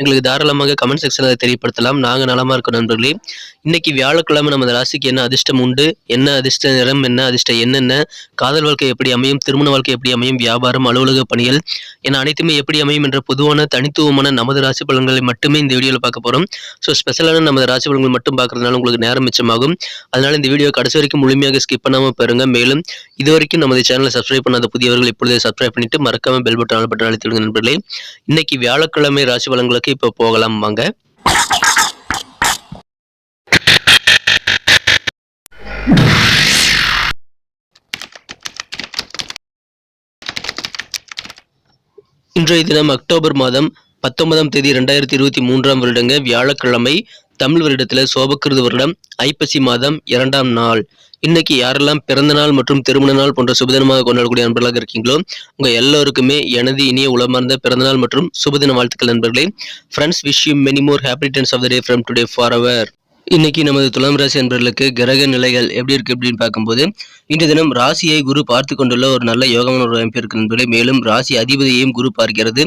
எங்களுக்கு தாராளமாக கமெண்ட் செக்ஷனில் தெரியப்படுத்தலாம். நாங்கள் நலமாக இருக்கோம் நண்பர்களே. இன்னைக்கு வியாழக்கிழமை நமது ராசிக்கு என்ன அதிர்ஷ்டம் உண்டு? என்ன அதிர்ஷ்ட நிறம் என்ன அதிர்ஷ்டம் என்னென்ன காதல் வாழ்க்கை எப்படி அமையும்? திருமண வாழ்க்கை எப்படி அமையும்? வியாபாரம் அலுவலக பணிகள் என அனைத்துமே எப்படி அமையும் என்ற பொதுவான தனித்துவமான நமது ராசி பலன்களை மட்டுமே இந்த வீடியோவில் பார்க்க போகிறோம் ஸோ ஸ்பெஷலான நமது ராசி பலன்கள் மட்டும் பார்க்கறதுனால உங்களுக்கு நேரம் மிச்சமாகும். அதனால இந்த வீடியோ கடைசி வரைக்கும் முழுமையாக ஸ்கிப் பண்ணாமல் பாருங்க. மேலும் இது வரைக்கும் நமது சேனலை சப்ஸ்கிரைப் பண்ணாத புதியவர்கள் இப்பொழுதே சப்ஸ்கிரைப் பண்ணிட்டு மறக்காம பெல் பட்டன் பட்டன் அழுத்திடுங்க நண்பர்களே. இன்னைக்கு வியாழக்கிழமை ராசி பலன்களுக்கு இப்போ போகலாம் வாங்க. இன்றைய தினம் அக்டோபர் மாதம் பத்தொன்பதாம் தேதி ரெண்டாயிரத்தி இருபத்தி மூன்றாம் வருடங்க வியாழக்கிழமை. தமிழ் வருடத்தில் சோபக்கிருது வருடம் ஐப்பசி மாதம் இரண்டாம் நாள். இன்னைக்கு யாரெல்லாம் பிறந்த நாள் மற்றும் திருமண நாள் போன்ற சுபதினமாக கொண்டாடக்கூடிய நண்பர்களாக இருக்கீங்களோ உங்க எல்லோருக்குமே எனது இனிய உளமார்ந்த பிறந்தநாள் மற்றும் சுபதின வாழ்த்துக்கள் நண்பர்களே. Friends wish you many more happy tens of the day from today for our இன்னைக்கு நமது துலாம் ராசி அன்பர்களுக்கு கிரக நிலைகள் எப்படி இருக்கு அப்படின்னு பார்க்கும்போது இன்று தினம் ராசியை குரு பார்த்து கொண்டுள்ள ஒரு நல்ல யோகமான ஒரு அமைப்பு இருக்கு நண்பர்களே. மேலும் ராசி அதிபதியையும் குரு பார்க்கிறது.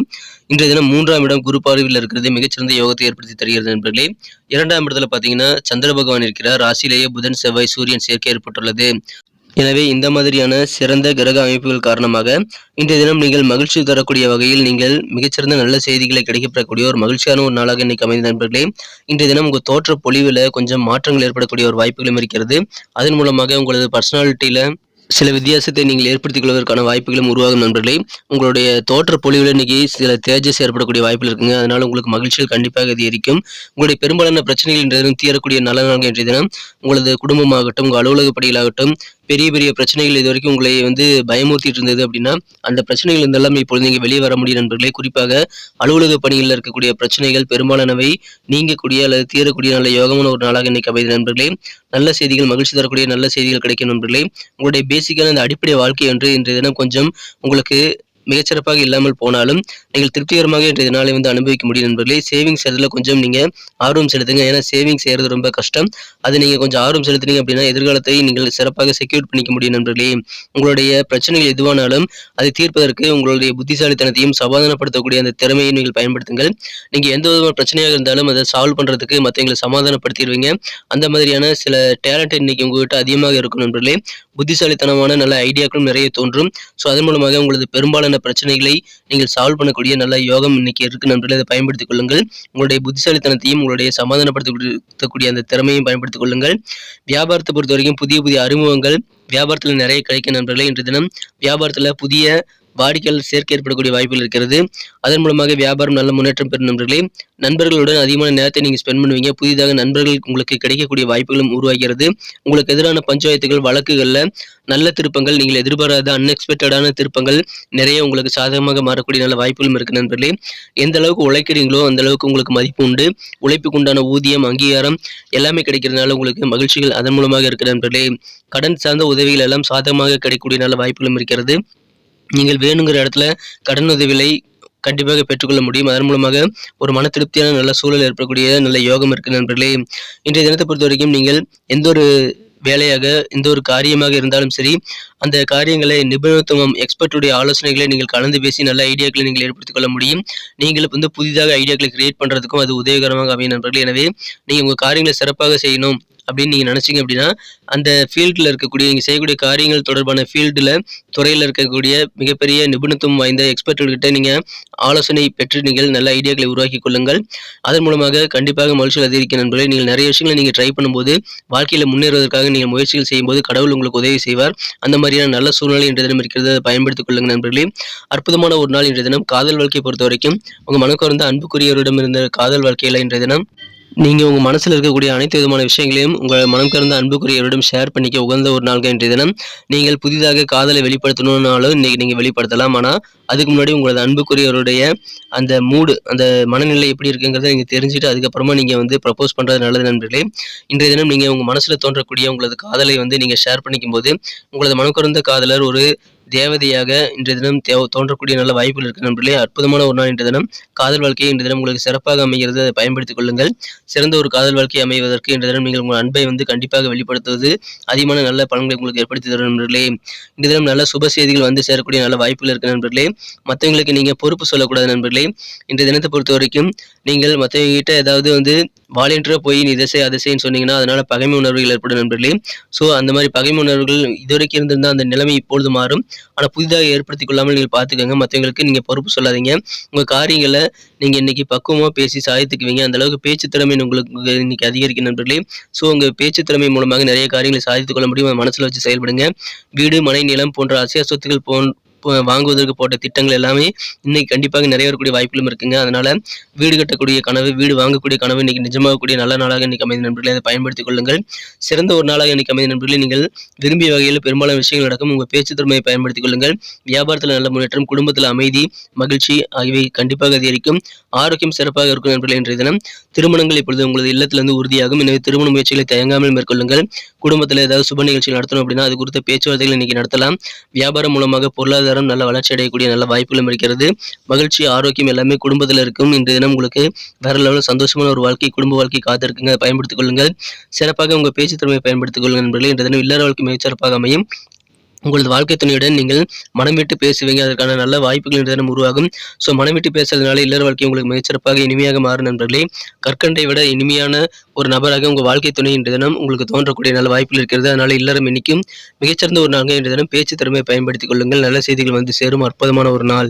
இன்றைய தினம் மூன்றாம் இடம் குரு பார்வையில் இருக்கிறது. மிகச்சிறந்த யோகத்தை ஏற்படுத்தி தருகிறது நண்பர்களே. இரண்டாம் இடத்துல பார்த்தீங்கன்னா சந்திர பகவான் இருக்கிறார். ராசியிலேயே புதன் செவ்வாய் சூரியன் சேர்க்கை ஏற்பட்டுள்ளது. எனவே இந்த மாதிரியான சிறந்த கிரக அமைப்புகள் காரணமாக இன்றைய தினம் நீங்கள் மகிழ்ச்சி தரக்கூடிய வகையில் நீங்கள் மிகச்சிறந்த நல்ல செய்திகளை கிடைக்கப்பெறக்கூடிய ஒரு மகிழ்ச்சியான ஒரு நாளாக இன்னைக்கு அமைந்த நண்பர்களே இன்றைய தினம் உங்கள் தோற்ற பொலிவில் கொஞ்சம் மாற்றங்கள் ஏற்படக்கூடிய ஒரு வாய்ப்புகளும் இருக்கிறது. அதன் மூலமாக உங்களது பர்சனாலிட்டியில் சில வித்தியாசத்தை நீங்கள் ஏற்படுத்திக் கொள்வதற்கான வாய்ப்புகளும் உருவாகும் நண்பர்களே. உங்களுடைய தோற்ற பொலிவில் இன்னைக்கு சில தேஜஸ் ஏற்படக்கூடிய வாய்ப்புகள் இருக்குங்க. அதனால உங்களுக்கு மகிழ்ச்சிகள் கண்டிப்பாக அதிகரிக்கும். உங்களுடைய பெரும்பாலான பிரச்சனைகள் இன்றைய தினம் தீரக்கூடிய நல்ல நாள் இன்றைய தினம் உங்களது குடும்பமாகட்டும் உங்கள் அலுவலக பணிகளாகட்டும் பெரிய பெரிய பிரச்சனைகள் இது வரைக்கும் உங்களை வந்து பயமுறுத்திட்டு இருந்தது அப்படின்னா அந்த பிரச்சனைகள் இருந்தெல்லாம் இப்பொழுது நீங்கள் வெளியே வர முடியும் நண்பர்களே. குறிப்பாக அலுவலக பணிகளில் இருக்கக்கூடிய பிரச்சனைகள் பெரும்பாலானவை நீங்கக்கூடிய அல்லது தீரக்கூடிய நல்ல யோகமான ஒரு நாளாக இன்னைக்கு அமைது நண்பர்களே. நல்ல செய்திகள் மகிழ்ச்சி தரக்கூடிய நல்ல செய்திகள் கிடைக்கும் நண்பர்களே. உங்களுடைய பேசிக்கான அந்த அடிப்படை வாழ்க்கை என்று இன்றைய தினம் கொஞ்சம் உங்களுக்கு மிகச்சிறப்பாக இல்லாமல் போனாலும் நீங்கள் திருப்திகரமாக இன்றைய நாளை வந்து அனுபவிக்க முடியும் நண்பர்களே. சேவிங்ஸ் செய்யறதுல கொஞ்சம் நீங்கள் ஆர்வம் செலுத்துங்க. ஏன்னா சேவிங்ஸ் செய்கிறது ரொம்ப கஷ்டம். அது நீங்கள் கொஞ்சம் ஆர்வம் செலுத்துனீங்க அப்படின்னா எதிர்காலத்தை நீங்கள் சிறப்பாக செக்யூர் பண்ணிக்க முடியும் நண்பர்களே. உங்களுடைய பிரச்சனைகள் எதுவானாலும் அதை தீர்ப்பதற்கு உங்களுடைய புத்திசாலித்தனத்தையும் சமாதானப்படுத்தக்கூடிய அந்த திறமையை நீங்கள் பயன்படுத்துங்கள். நீங்கள் எந்த விதமான பிரச்சனையாக இருந்தாலும் அதை சால்வ் பண்ணுறதுக்கு மற்றவங்களை சமாதானப்படுத்திடுவீங்க. அந்த மாதிரியான சில டேலண்ட் இன்னைக்கு உங்ககிட்ட அதிகமாக இருக்கும் நண்பர்களே. புத்திசாலித்தனமான நல்ல ஐடியாக்களும் நிறைய தோன்றும். ஸோ அதன் மூலமாக உங்களது பெரும்பாலான பிரச்சனைகளை நீங்கள் சால்வ் பண்ணக்கூடிய நல்ல யோகம் இன்னைக்கு இருக்கு. நண்பர்களே அதை பயன்படுத்திக் கொள்ளுங்கள். உங்களுடைய புத்திசாலித்தனத்தையும் உங்களுடைய சமாதானப்படுத்தக்கூடிய அந்த திறமையும் பயன்படுத்திக் கொள்ளுங்கள். வியாபாரத்தை பொறுத்த வரைக்கும் புதிய புதிய அறிமுகங்கள் வியாபாரத்தில் நிறைய கிடைக்கும் நண்பர்களே. இன்று தினம் வியாபாரத்தில் புதிய வாடிக்கையாளர் சேர்க்கை ஏற்படக்கூடிய வாய்ப்புகள் இருக்கிறது. அதன் மூலமாக வியாபாரம் நல்ல முன்னேற்றம் பெறும் நண்பர்களே. நண்பர்களுடன் அதிகமான நேரத்தை நீங்கள் ஸ்பெண்ட் பண்ணுவீங்க. புதிதாக நண்பர்கள் உங்களுக்கு கிடைக்கக்கூடிய வாய்ப்புகளும் உருவாகிறது. உங்களுக்கு எதிரான பஞ்சாயத்துகள் வழக்குகளில் நல்ல திருப்பங்கள் நீங்கள் எதிர்பாராத அன்எக்ஸ்பெக்டடான திருப்பங்கள் நிறைய உங்களுக்கு சாதகமாக மாறக்கூடிய நல்ல வாய்ப்புகளும் இருக்கு நண்பர்களே. எந்த அளவுக்கு உழைக்கிறீங்களோ அந்த அளவுக்கு உங்களுக்கு மதிப்பு உண்டு. உழைப்புக்கு உண்டான ஊதியம் அங்கீகாரம் எல்லாமே கிடைக்கிறதுனால உங்களுக்கு மகிழ்ச்சிகள் அதன் மூலமாக இருக்கு நண்பர்களே. கடன் சார்ந்த உதவிகள் எல்லாம் சாதகமாக கிடைக்கக்கூடிய நல்ல வாய்ப்புகளும் இருக்கிறது. நீங்கள் வேணுங்கிற இடத்துல கடனுதவிகளை கண்டிப்பாக பெற்றுக்கொள்ள முடியும். அதன் மூலமாக ஒரு மன திருப்தியான நல்ல சூழல் ஏற்படக்கூடிய நல்ல யோகம் இருக்கு நண்பர்களே. இன்றைய தினத்தை பொறுத்த வரைக்கும் நீங்கள் எந்த ஒரு வேலையாக எந்த ஒரு காரியமாக இருந்தாலும் சரி அந்த காரியங்களை நிபுணத்துவம் எக்ஸ்பர்ட்டுடைய ஆலோசனைகளை நீங்கள் கலந்து பேசி நல்ல ஐடியாக்களை நீங்கள் ஏற்படுத்திக் கொள்ள முடியும். நீங்கள் வந்து புதிதாக ஐடியாக்களை கிரியேட் பண்ணுறதுக்கும் அது உதவிகரமாக அமையும் நண்பர்கள். எனவே நீங்கள் உங்கள் காரியங்களை சிறப்பாக செய்யணும். அப்படின்னு நீங்கள் நினச்சிங்க அப்படின்னா அந்த ஃபீல்டில் இருக்கக்கூடிய நீங்கள் செய்யக்கூடிய காரியங்கள் தொடர்பான ஃபீல்டில் துறையில் இருக்கக்கூடிய மிகப்பெரிய நிபுணத்துவம் வாய்ந்த எக்ஸ்பர்ட்டுகிட்ட நீங்கள் ஆலோசனை பெற்று நீங்கள் நல்ல ஐடியாக்களை உருவாக்கி கொள்ளுங்கள். அதன் மூலமாக கண்டிப்பாக மகிழ்ச்சியில் அதிகரிக்க நண்பர்களே. நீங்கள் நிறைய விஷயங்களை நீங்கள் ட்ரை பண்ணும்போது வாழ்க்கையில் முன்னேறுவதற்காக நீங்கள் முயற்சிகள் செய்யும்போது கடவுள் உங்களுக்கு உதவி செய்வார். அந்த மாதிரியான நல்ல சூழ்நிலை இன்றைய தினம் இருக்கிறது அதை பயன்படுத்திக் கொள்ளுங்கள் நண்பர்களே. அற்புதமான ஒரு நாள் இன்றைய தினம். காதல் வாழ்க்கையை பொறுத்த வரைக்கும் உங்கள் மனக்கு அன்புக்குரியவரிடம் இருந்த காதல் வாழ்க்கையில் இன்றைய தினம் நீங்கள் உங்கள் மனசில் இருக்கக்கூடிய அனைத்து விதமான விஷயங்களையும் உங்கள் மனம் கறந்த அன்புக்குரியவரிடம் ஷேர் பண்ணிக்க உகந்த ஒரு நாள் இன்றைய தினம் நீங்கள் புதிதாக காதலை வெளிப்படுத்தணும்னாலும் இன்றைக்கி நீங்கள் வெளிப்படுத்தலாம். ஆனால் அதுக்கு முன்னாடி உங்களது அன்புக்குரியவருடைய அந்த மூடு அந்த மனநிலை எப்படி இருக்குங்கிறத நீங்கள் தெரிஞ்சுட்டு அதுக்கப்புறமா நீங்கள் வந்து ப்ரப்போஸ் பண்ணுறது நல்லது நண்பர்களே. இன்றைய தினம் நீங்கள் உங்கள் மனசில் தோன்றக்கூடிய உங்களது காதலை வந்து நீங்கள் ஷேர் பண்ணிக்கும் போது உங்களது மனம் கறந்த காதலர் ஒரு தேவதையாக இன்றைய தினம் தேவ தோன்றக்கூடிய நல்ல வாய்ப்புகள் இருக்கு நண்பர்களே. அற்புதமான ஒரு நாள் இன்றைய தினம். காதல் வாழ்க்கையை இன்றைய தினம் உங்களுக்கு சிறப்பாக அமைகிறது அதை பயன்படுத்திக் கொள்ளுங்கள். சிறந்த ஒரு காதல் வாழ்க்கை அமைவதற்கு இன்றைய தினம் நீங்கள் உங்கள் அன்பை வந்து கண்டிப்பாக வெளிப்படுத்துவது அதிகமான நல்ல பலன்களை உங்களுக்கு ஏற்படுத்தி தரும் நண்பர்களே. இன்றைய தினம் நல்ல சுப செய்திகள் வந்து சேரக்கூடிய நல்ல வாய்ப்புகள் இருக்கு நண்பர்களே. மற்றவங்களுக்கு நீங்கள் பொறுப்பு சொல்லக்கூடாது நண்பர்களே. இன்றைய தினத்தை பொறுத்த வரைக்கும் நீங்கள் மற்றவங்ககிட்ட ஏதாவது வந்து வாலண்டியராக போய் நீ இதை செய் அதை செய்யன்னு சொன்னீங்கன்னா அதனால் பகைமை உணர்வுகள் ஏற்படும் நண்பர்களே. ஸோ அந்த மாதிரி பகைமை உணர்வுகள் இதுவரைக்கும் இருந்திருந்தால் அந்த நிலைமை இப்பொழுது மாறும். ஆனால் புதிதாக ஏற்படுத்தி கொள்ளாமல் நீங்கள் பார்த்துக்கோங்க. மற்றவங்களுக்கு நீங்கள் பொறுப்பு சொல்லாதீங்க. உங்கள் காரியங்களை நீங்கள் இன்றைக்கி பக்குவமாக பேசி சாதித்துக்குவீங்க. அந்த அளவுக்கு பேச்சு திறமை உங்களுக்கு இன்றைக்கி அதிகரிக்கும் நண்பர்களே. ஸோ உங்கள் பேச்சு திறமை மூலமாக நிறைய காரியங்களை சாதித்துக் கொள்ள முடியும். மனசில் வச்சு செயல்படுங்க. வீடு மனை நிலம் போன்ற அசைய சொத்துக்கள் போன் வாங்குவதற்கு போட்ட திட்டங்கள் எல்லாமே இன்னைக்கு கண்டிப்பாக நிறைவேறக்கூடிய வாய்ப்புகளும் இருக்குங்க. அதனால வீடு கட்டக்கூடிய கனவு வீடு வாங்கக்கூடிய கனவு இன்னைக்கு நிஜமாகக்கூடிய நல்ல நாளாக இன்னைக்கு அமைந்த நண்பர்களை அதை பயன்படுத்திக் கொள்ளுங்கள். சிறந்த ஒரு நாளாக இன்னைக்கு அமைந்த நண்பர்களை நீங்கள் விரும்பிய வகையில் பெரும்பாலான விஷயங்கள் நடக்கும். உங்கள் பேச்சு திறமையை பயன்படுத்திக் கொள்ளுங்கள். வியாபாரத்தில் நல்ல முன்னேற்றம் குடும்பத்தில் அமைதி மகிழ்ச்சி ஆகியவை கண்டிப்பாக அதிகரிக்கும். ஆரோக்கியம் சிறப்பாக இருக்கும் நண்பர்களே இன்றைய தினம் திருமணங்கள் இப்பொழுது உங்களது இல்லத்திலிருந்து உறுதியாகும். எனவே திருமண முயற்சிகளை தயங்காமல் மேற்கொள்ளுங்கள். குடும்பத்தில் ஏதாவது சுப நிகழ்ச்சி நடத்தணும் அப்படின்னா அது குறித்த பேச்சுவார்த்தைகள் இன்னைக்கு நடத்தலாம். வியாபாரம் மூலமாக பொருளாதார பொருளாதாரம் நல்ல வளர்ச்சி அடையக்கூடிய நல்ல வாய்ப்புகளும் இருக்கிறது. மகிழ்ச்சி ஆரோக்கியம் எல்லாமே குடும்பத்தில் இருக்கும். இன்றைய தினம் உங்களுக்கு வேற லெவலில் சந்தோஷமான ஒரு வாழ்க்கை குடும்ப வாழ்க்கை காத்திருக்குங்க. பயன்படுத்திக் கொள்ளுங்கள். சிறப்பாக உங்கள் பேச்சு திறமையை பயன்படுத்திக் கொள்ளுங்கள் நண்பர்களே. இன்றைய தினம் இல்லற வாழ்க்கை மிகச்சிறப்பாக அமையும். உங்களது வாழ்க்கை துணையுடன் நீங்கள் மனம் விட்டு பேசுவீங்க. அதற்கான நல்ல வாய்ப்புகள் இன்றைய உருவாகும். ஸோ மனம் விட்டு பேசுறதுனால இல்லற வாழ்க்கை உங்களுக்கு மிகச்சிறப்பாக இனிமையாக மாறும் நண்பர்களே. கற்கண்டை விட இனிமையான ஒரு நபராக உங்கள் வாழ்க்கை துணை என்ற தினம் உங்களுக்கு தோன்றக்கூடிய நல்ல வாய்ப்புகள் இருக்கிறது. அதனால் இல்லறம் இன்னைக்கும் மிகச்சிறந்த ஒரு நாளாக இன்றைய தினம் பேச்சு திறமையை பயன்படுத்திக் கொள்ளுங்கள். நல்ல செய்திகள் வந்து சேரும். அற்புதமான ஒரு நாள்.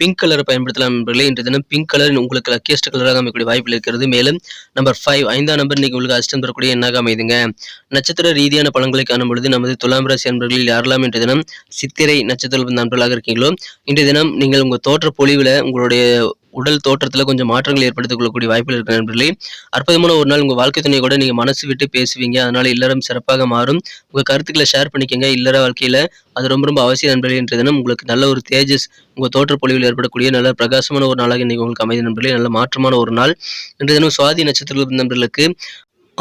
பிங்க் கலர் பயன்படுத்தலாம் நண்பர்களே இன்றைய தினம் பிங்க் கலர் உங்களுக்கு லக்கியஸ்ட் கலராக அமைக்கக்கூடிய வாய்ப்பு இருக்கிறது. மேலும் நம்பர் ஃபைவ் ஐந்தாம் நம்பர் இன்னைக்கு உங்களுக்கு அஷ்டம் தரக்கூடிய எண்ணாக அமைதுங்க. நட்சத்திர ரீதியான பலன்களை காணும் பொழுது நமது துலாம் ராசி நண்பர்களில் யாரெல்லாம் இன்றைய தினம் சித்திரை நட்சத்திர நண்பர்களாக இருக்கீங்களோ இன்றைய தினம் நீங்கள் உங்கள் தோற்ற பொலிவில் உங்களுடைய உடல் தோற்றத்தில் கொஞ்சம் மாற்றங்கள் ஏற்படுத்திக் கொள்ளக்கூடிய வாய்ப்புகள் இருக்கிற நண்பர்களே. அற்புதமான ஒரு நாள் உங்கள் வாழ்க்கை துணை கூட நீங்கள் மனசு விட்டு பேசுவீங்க. அதனால் இல்லறம் சிறப்பாக மாறும். உங்கள் கருத்துக்களை ஷேர் பண்ணிக்கங்க. இல்லற வாழ்க்கையில் அது ரொம்ப ரொம்ப அவசியம் நண்பர்களே. இன்றைய தினம் உங்களுக்கு நல்ல ஒரு தேஜஸ் உங்கள் தோற்ற பொழிவில் ஏற்படக்கூடிய நல்ல பிரகாசமான ஒரு நாளாக இன்றைக்கி உங்களுக்கு அமைதி நண்பர்களே. நல்ல மாற்றமான ஒரு நாள். இன்றைய தினம் சுவாதி நட்சத்திர நண்பர்களுக்கு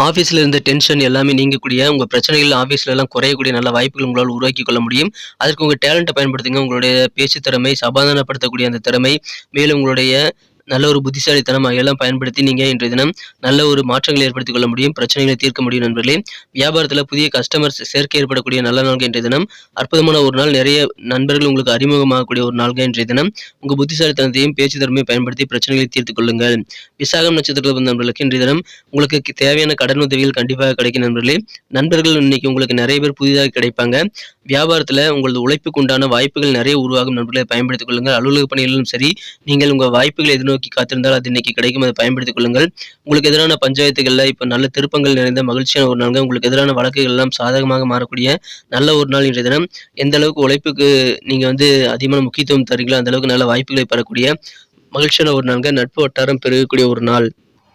ஆஃபீஸில் இருந்த டென்ஷன் எல்லாமே நீங்கக்கூடிய உங்கள் பிரச்சனைகள் ஆஃபீஸில் எல்லாம் குறையக்கூடிய நல்ல வாய்ப்புகள் உங்களால் உருவாக்கி கொள்ள முடியும். அதற்கு உங்கள் டேலண்ட்டை பயன்படுத்துங்க. உங்களுடைய பேச்சு திறமை சமாதானப்படுத்தக்கூடிய அந்த திறமை மேலும் உங்களுடைய நல்ல ஒரு புத்திசாலித்தனம் ஆகியெல்லாம் பயன்படுத்தி நீங்கள் இன்றைய தினம் நல்ல ஒரு மாற்றங்களை ஏற்படுத்திக் கொள்ள முடியும் பிரச்சனைகளை தீர்க்க முடியும் நண்பர்களே. வியாபாரத்தில் புதிய கஸ்டமர்ஸ் சேர்க்கை ஏற்படக்கூடிய நல்ல நாள்கள் இன்றைய தினம். அற்புதமான ஒரு நாள் நிறைய நண்பர்கள் உங்களுக்கு அறிமுகமாகக்கூடிய ஒரு நாள்கள் இன்றைய தினம். உங்கள் புத்திசாலித்தனத்தையும் பேச்சு திறமையை பயன்படுத்தி பிரச்சனைகளை தீர்த்துக் கொள்ளுங்கள். விசாகம் நட்சத்திரத்தில் நண்பர்களுக்கு இன்றைய தினம் உங்களுக்கு தேவையான கடன் உதவிகள் கண்டிப்பாக கிடைக்கும் நண்பர்களே. நண்பர்கள் இன்னைக்கு உங்களுக்கு நிறைய பேர் புதிதாக கிடைப்பாங்க. வியாபாரத்தில் உங்களது உழைப்புக்கு உண்டான வாய்ப்புகள் நிறைய உருவாகும் நண்பர்களை. பயன்படுத்திக் கொள்ளுங்கள். அலுவலக பணிகளிலும் சரி நீங்கள் உங்கள் வாய்ப்புகளை எதிர்நோக்கி காத்திருந்தால் அது இன்னைக்கு கிடைக்கும். அதை பயன்படுத்திக் கொள்ளுங்கள். உங்களுக்கு எதிரான பஞ்சாயத்துகளில் இப்போ நல்ல திருப்பங்கள் நிறைந்த மகிழ்ச்சியான ஒரு நாள் உங்களுக்கு எதிரான வழக்குகள் எல்லாம் சாதகமாக மாறக்கூடிய நல்ல ஒரு நாள் இன்றைய தினம். எந்த அளவுக்கு உழைப்புக்கு நீங்கள் வந்து அதிகமான முக்கியத்துவம் தரீங்களோ அந்த அளவுக்கு நல்ல வாய்ப்புகளை பெறக்கூடிய மகிழ்ச்சியான ஒரு நாள்கள் நட்பு வட்டாரம் பெருகக்கூடிய ஒரு நாள்.